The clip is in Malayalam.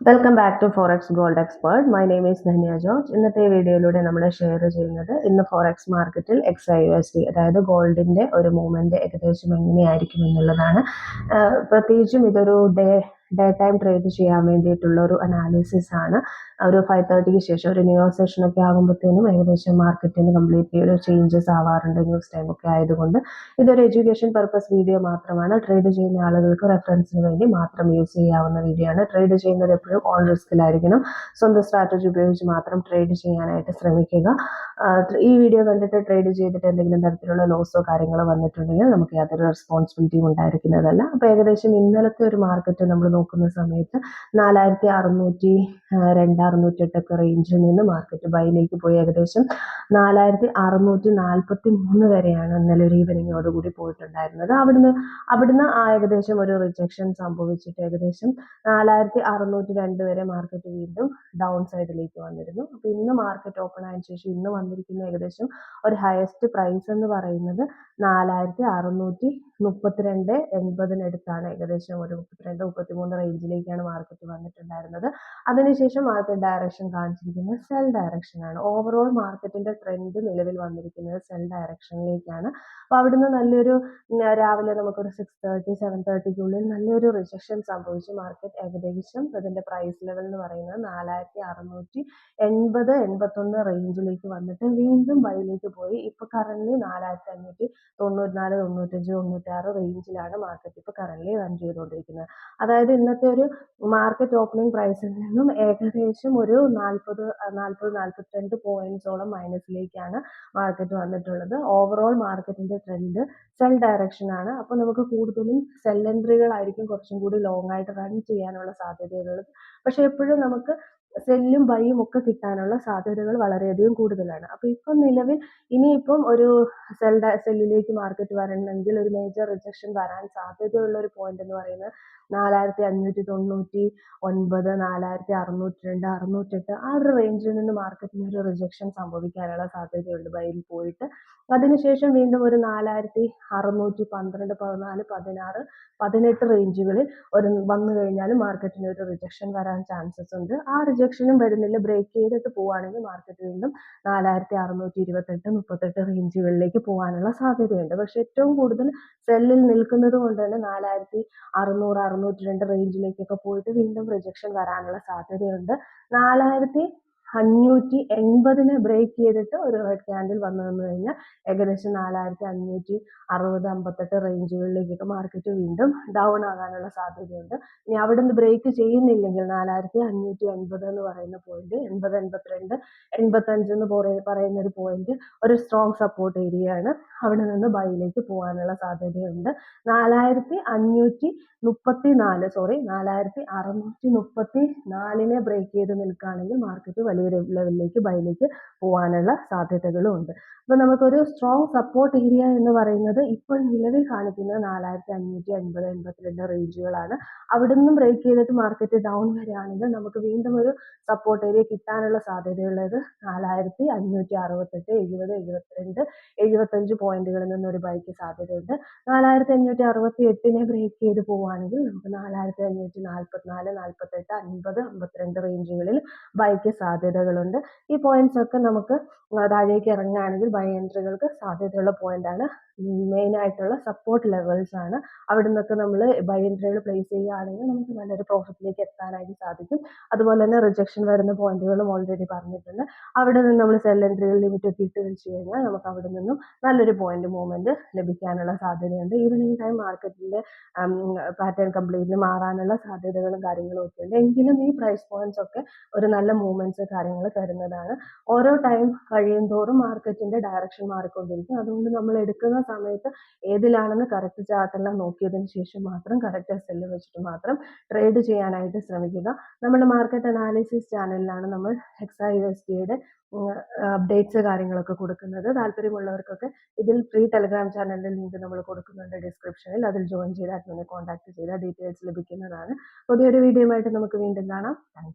Welcome back to forex gold expert my name is Dhanya George ഇന്നത്തെ വീഡിയോയിലൂടെ നമ്മൾ ഷെയർ ചെയ്യുന്നത് ഇന്ന് ഫോറക്സ് മാർക്കറ്റിൽ X A U S D അതായത് ഗോൾഡിന്റെ ഒരു മൂവ്മെന്റ് ഏകദേശം എങ്ങനെയായിരിക്കും എന്നുള്ളതാണ്. പ്രത്യേകിച്ചും ഇതൊരു ഡേ ഡേ ടൈം ട്രേഡ് ചെയ്യാൻ വേണ്ടിയിട്ടുള്ള ഒരു അനാലിസിസ് ആണ്. ഒരു ഫൈവ് തേർട്ടിക്ക് ശേഷം ഒരു ന്യൂസ് സെഷൻ ഒക്കെ ആകുമ്പോഴത്തേനും ഏകദേശം മാർക്കറ്റിന് കംപ്ലീറ്റ്ലി ഒരു ചേഞ്ചസ് ആവാറുണ്ട് ന്യൂസ് ടൈം ഒക്കെ ആയതുകൊണ്ട്. ഇതൊരു എഡ്യൂക്കേഷൻ പർപ്പസ് വീഡിയോ മാത്രമാണ്. ട്രേഡ് ചെയ്യുന്ന ആളുകൾക്ക് റെഫറൻസിന് വേണ്ടി മാത്രം യൂസ് ചെയ്യാവുന്ന വീഡിയോ ആണ്. ട്രേഡ് ചെയ്യുന്നത് എപ്പോഴും ഓൺ റിസ്കിലായിരിക്കണം സ്വന്തം സ്ട്രാറ്റജി ഉപയോഗിച്ച് മാത്രം ട്രേഡ് ചെയ്യാനായിട്ട് ശ്രമിക്കുക. ഈ വീഡിയോ കണ്ടിട്ട് ട്രേഡ് ചെയ്തിട്ട് എന്തെങ്കിലും തരത്തിലുള്ള ലോസോ കാര്യങ്ങളോ വന്നിട്ടുണ്ടെങ്കിൽ നമുക്ക് യാതൊരു റെസ്പോൺസിബിലിറ്റിയും ഉണ്ടായിരിക്കുന്നതല്ല. അപ്പോൾ ഏകദേശം ഇന്നലത്തെ ഒരു മാർക്കറ്റ് നമ്മൾ നോക്കുന്ന സമയത്ത് നാലായിരത്തി അറുന്നൂറ്റി രണ്ട് അറുന്നൂറ്റെട്ടൊക്കെ റേഞ്ചിൽ നിന്ന് മാർക്കറ്റ് ബൈയിലേക്ക് പോയി. ഏകദേശം നാലായിരത്തി അറുന്നൂറ്റി നാൽപ്പത്തി മൂന്ന് വരെയാണ് ഇന്നലെ ഒരു ഈവനിങ്ങോടുകൂടി പോയിട്ടുണ്ടായിരുന്നത്. അവിടുന്ന് അവിടുന്ന് ആ ഏകദേശം ഒരു റിജക്ഷൻ സംഭവിച്ചിട്ട് ഏകദേശം നാലായിരത്തി അറുന്നൂറ്റി രണ്ട് വരെ മാർക്കറ്റ് വീണ്ടും ഡൗൺ സൈഡിലേക്ക് വന്നിരുന്നു. അപ്പോൾ ഇന്ന് മാർക്കറ്റ് ഓപ്പൺ ആയതിനു ശേഷം ഇന്ന് വന്നിരിക്കുന്ന ഏകദേശം ഒരു ഹയസ്റ്റ് പ്രൈസ് എന്ന് പറയുന്നത് നാലായിരത്തി അറുന്നൂറ്റി മുപ്പത്തിരണ്ട് എൺപതിനടുത്താണ്. ഏകദേശം ഒരു മുപ്പത്തിരണ്ട് മുപ്പത്തിമൂന്ന് റേഞ്ചിലേക്കാണ് മാർക്കറ്റ് വന്നിട്ടുണ്ടായിരുന്നത്. അതിനുശേഷം മാർക്കറ്റ് ഡയറക്ഷൻ കാണിച്ചിരിക്കുന്നത് സെൽ ഡയറക്ഷൻ ആണ്. ഓവറോൾ മാർക്കറ്റിന്റെ ട്രെൻഡ് നിലവിൽ വന്നിരിക്കുന്നത് സെൽ ഡയറക്ഷനിലേക്കാണ് അപ്പോൾ അവിടുന്ന് നല്ലൊരു രാവിലെ നമുക്കൊരു സിക്സ് തേർട്ടി സെവൻ തേർട്ടിക്കുള്ളിൽ നല്ലൊരു റിജക്ഷൻ സംഭവിച്ചു. മാർക്കറ്റ് ഏകദേശം അതിന്റെ പ്രൈസ് ലെവൽ എന്ന് പറയുന്നത് നാലായിരത്തി അറുന്നൂറ്റി എൺപത് എൺപത്തൊന്ന് റേഞ്ചിലേക്ക് വന്നിട്ട് വീണ്ടും ബൈയിലേക്ക് പോയി. ഇപ്പൊ കറന്റ് നാലായിരത്തി അഞ്ഞൂറ്റി തൊണ്ണൂറ്റിനാല് തൊണ്ണൂറ്റഞ്ച് തൊണ്ണൂറ്റാറ് റേഞ്ചിലാണ് മാർക്കറ്റ് ഇപ്പോൾ കറന്റ് റൺ ചെയ്തുകൊണ്ടിരിക്കുന്നത്. അതായത് ഇന്നത്തെ ഒരു മാർക്കറ്റ് ഓപ്പണിംഗ് പ്രൈസിൽ നിന്നും ഏകദേശം ഒരു നാൽപ്പത് നാൽപ്പത് നാൽപ്പത്തിരണ്ട് പോയിന്റ്സോളം മൈനസിലേക്കാണ് മാർക്കറ്റ് വന്നിട്ടുള്ളത്. ഓവറോൾ മാർക്കറ്റിന്റെ ട്രെൻഡ് സെൽ ഡയറക്ഷൻ ആണ്. അപ്പോൾ നമുക്ക് കൂടുതലും സെൽ എൻട്രികളായിരിക്കും കുറച്ചും കൂടി ലോങ് ആയിട്ട് റൺ ചെയ്യാനുള്ള സാധ്യതയുള്ളത്. പക്ഷേ എപ്പോഴും നമുക്ക് സെല്ലും ബൈയും ഒക്കെ കിട്ടാനുള്ള സാധ്യതകൾ വളരെയധികം കൂടുതലാണ്. അപ്പോൾ ഇപ്പം നിലവിൽ ഇനിയിപ്പം ഒരു സെൽ സെല്ലിലേക്ക് മാർക്കറ്റ് വരണമെങ്കിൽ ഒരു മേജർ റിജക്ഷൻ വരാൻ സാധ്യതയുള്ള ഒരു പോയിന്റ് എന്ന് പറയുന്നത് നാലായിരത്തി അഞ്ഞൂറ്റി തൊണ്ണൂറ്റി ഒൻപത് നാലായിരത്തി അറുന്നൂറ്റി രണ്ട് അറുന്നൂറ്റെട്ട് ആ ഒരു റേഞ്ചിൽ നിന്ന് മാർക്കറ്റിന് ഒരു റിജക്ഷൻ സംഭവിക്കാനുള്ള സാധ്യതയുണ്ട് ബൈയിൽ പോയിട്ട്. അതിനുശേഷം വീണ്ടും ഒരു നാലായിരത്തി അറുന്നൂറ്റി പന്ത്രണ്ട് പതിനാല് പതിനാറ് പതിനെട്ട് റേഞ്ചുകളിൽ ഒരു വന്നു കഴിഞ്ഞാൽ മാർക്കറ്റിന് ഒരു റിജക്ഷൻ വരാൻ ചാൻസസ് ഉണ്ട്. ആ റിജക്ഷനും വരുന്നില്ല. ബ്രേക്ക് ചെയ്തിട്ട് പോവുകയാണെങ്കിൽ മാർക്കറ്റ് വീണ്ടും നാലായിരത്തി അറുന്നൂറ്റി ഇരുപത്തെട്ട് മുപ്പത്തെട്ട് റേഞ്ചുകളിലേക്ക് പോകാനുള്ള സാധ്യതയുണ്ട്. പക്ഷെ ഏറ്റവും കൂടുതൽ സെല്ലിൽ നിൽക്കുന്നത് കൊണ്ട് തന്നെ നാലായിരത്തി അറുന്നൂറ് അറുന്നൂറ്റി രണ്ട് റേഞ്ചിലേക്കൊക്കെ പോയിട്ട് വീണ്ടും റിജക്ഷൻ വരാനുള്ള സാധ്യതയുണ്ട്. നാലായിരത്തി അഞ്ഞൂറ്റി എൺപതിനെ ബ്രേക്ക് ചെയ്തിട്ട് ഒരു റെഡ് ക്യാൻഡിൽ വന്നു വന്നു കഴിഞ്ഞാൽ ഏകദേശം നാലായിരത്തി അഞ്ഞൂറ്റി അറുപത് അമ്പത്തെട്ട് റേഞ്ചുകളിലേക്കൊക്കെ മാർക്കറ്റ് വീണ്ടും ഡൗൺ ആകാനുള്ള സാധ്യതയുണ്ട്. ഇനി അവിടെ നിന്ന് ബ്രേക്ക് ചെയ്യുന്നില്ലെങ്കിൽ നാലായിരത്തി അഞ്ഞൂറ്റി എൺപത് എന്ന് പറയുന്ന പോയിന്റ് എൺപത് എൺപത്തിരണ്ട് എൺപത്തഞ്ച് എന്ന് പറയുന്ന ഒരു പോയിന്റ് ഒരു സ്ട്രോങ് സപ്പോർട്ട് ഏരിയ ആണ് അവിടെ നിന്ന് ബൈയിലേക്ക് പോകാനുള്ള സാധ്യതയുണ്ട്. നാലായിരത്തി അഞ്ഞൂറ്റി മുപ്പത്തി നാല് സോറി നാലായിരത്തി അറുന്നൂറ്റി മുപ്പത്തി നാലിനെ ബ്രേക്ക് ചെയ്ത് നിൽക്കുകയാണെങ്കിൽ മാർക്കറ്റ് വലിയ ലെവലിലേക്ക് ബൈയിലേക്ക് പോകാനുള്ള സാധ്യതകളും ഉണ്ട് അപ്പോൾ നമുക്കൊരു സ്ട്രോങ് സപ്പോർട്ട് ഏരിയ എന്ന് പറയുന്നത് ഇപ്പോൾ നിലവിൽ കാണിക്കുന്നത് നാലായിരത്തി അഞ്ഞൂറ്റി എൺപത് എൺപത്തിരണ്ട് റേഞ്ചുകളാണ് അവിടെ നിന്നും ബ്രേക്ക് ചെയ്തിട്ട് മാർക്കറ്റ് ഡൗൺ വരികയാണെങ്കിൽ നമുക്ക് വീണ്ടും ഒരു സപ്പോർട്ട് ഏരിയ കിട്ടാനുള്ള സാധ്യതയുള്ളത് നാലായിരത്തി അഞ്ഞൂറ്റി അറുപത്തെട്ട് എഴുപത് എഴുപത്തിരണ്ട് എഴുപത്തഞ്ച് പോയിന്റുകളിൽ നിന്നൊരു ബൈക്ക് സാധ്യതയുണ്ട്. നാലായിരത്തി അഞ്ഞൂറ്റി അറുപത്തി എട്ടിനെ ബ്രേക്ക് ചെയ്ത് പോവുകയാണെങ്കിൽ നമുക്ക് നാലായിരത്തി അഞ്ഞൂറ്റി നാൽപ്പത്തിനാല് നാൽപ്പത്തെട്ട് അൻപത് അമ്പത്തിരണ്ട് റേഞ്ചുകളിൽ ബൈക്ക് സാധ്യതകളുണ്ട്. ഈ പോയിന്റ്സ് ഒക്കെ നമുക്ക് താഴേക്ക് ഇറങ്ങുകയാണെങ്കിൽ ബൈ എൻട്രികൾക്ക് സാധ്യതയുള്ള പോയിന്റാണ് മെയിൻ ആയിട്ടുള്ള സപ്പോർട്ട് ലെവൽസ് ആണ്. അവിടെ നിന്നൊക്കെ നമ്മൾ ബൈ എൻട്രികൾ പ്ലേസ് ചെയ്യുകയാണെങ്കിൽ നമുക്ക് നല്ലൊരു പ്രോഫിറ്റിലേക്ക് എത്താനായിട്ട് സാധിക്കും. അതുപോലെ തന്നെ റിജക്ഷൻ വരുന്ന പോയിന്റുകളും ഓൾറെഡി പറഞ്ഞിട്ടുണ്ട്. അവിടെ നിന്ന് നമ്മൾ സെൽ എൻട്രികൾ ലിമിറ്റ് ഒക്കെ ഇട്ട് വെച്ച് കഴിഞ്ഞാൽ നമുക്ക് അവിടെ നിന്നും നല്ലൊരു പോയിന്റ് മൂവ്മെന്റ് ലഭിക്കാനുള്ള സാധ്യതയുണ്ട്. ഈവനിങ് ടൈം മാർക്കറ്റിന്റെ പാറ്റേൺ കംപ്ലീറ്റ്ലി മാറാനുള്ള സാധ്യതകളും കാര്യങ്ങളും ഒക്കെ ഉണ്ട്. എങ്കിലും ഈ പ്രൈസ് പോയിന്റ്സ് ഒക്കെ ഒരു നല്ല മൂവ്മെന്റ്സ് കാര്യങ്ങൾ തരുന്നതാണ്. ഓരോ ടൈം കഴിയും തോറും മാർക്കറ്റിന്റെ ഡയറക്ഷൻ മാറിക്കൊണ്ടിരിക്കും. അതുകൊണ്ട് നമ്മൾ എടുക്കുന്ന സമയത്ത് ഏതിലാണെന്ന് കറക്റ്റ് ചാർട്ടെല്ലാം നോക്കിയതിന് ശേഷം മാത്രം കറക്റ്റ് സെല്ല് വെച്ചിട്ട് മാത്രം ട്രേഡ് ചെയ്യാനായിട്ട് ശ്രമിക്കുക. നമ്മുടെ മാർക്കറ്റ് അനാലിസിസ് ചാനലിലാണ് നമ്മൾ എക്സാ യു എസ് ഡിയുടെ അപ്ഡേറ്റ്സ് കാര്യങ്ങളൊക്കെ കൊടുക്കുന്നത്. താല്പര്യമുള്ളവർക്കൊക്കെ ഇതിൽ ഫ്രീ ടെലിഗ്രാം ചാനലിന്റെ ലിങ്ക് നമ്മൾ കൊടുക്കുന്നുണ്ട് ഡിസ്ക്രിപ്ഷനിൽ അതിൽ ജോയിൻ ചെയ്ത് അഡ്മിനെ കോൺടാക്ട് ചെയ്താൽ ഡീറ്റെയിൽസ് ലഭിക്കുന്നതാണ്. പുതിയൊരു വീഡിയോയുമായിട്ട് നമുക്ക് വീണ്ടും കാണാം. താങ്ക്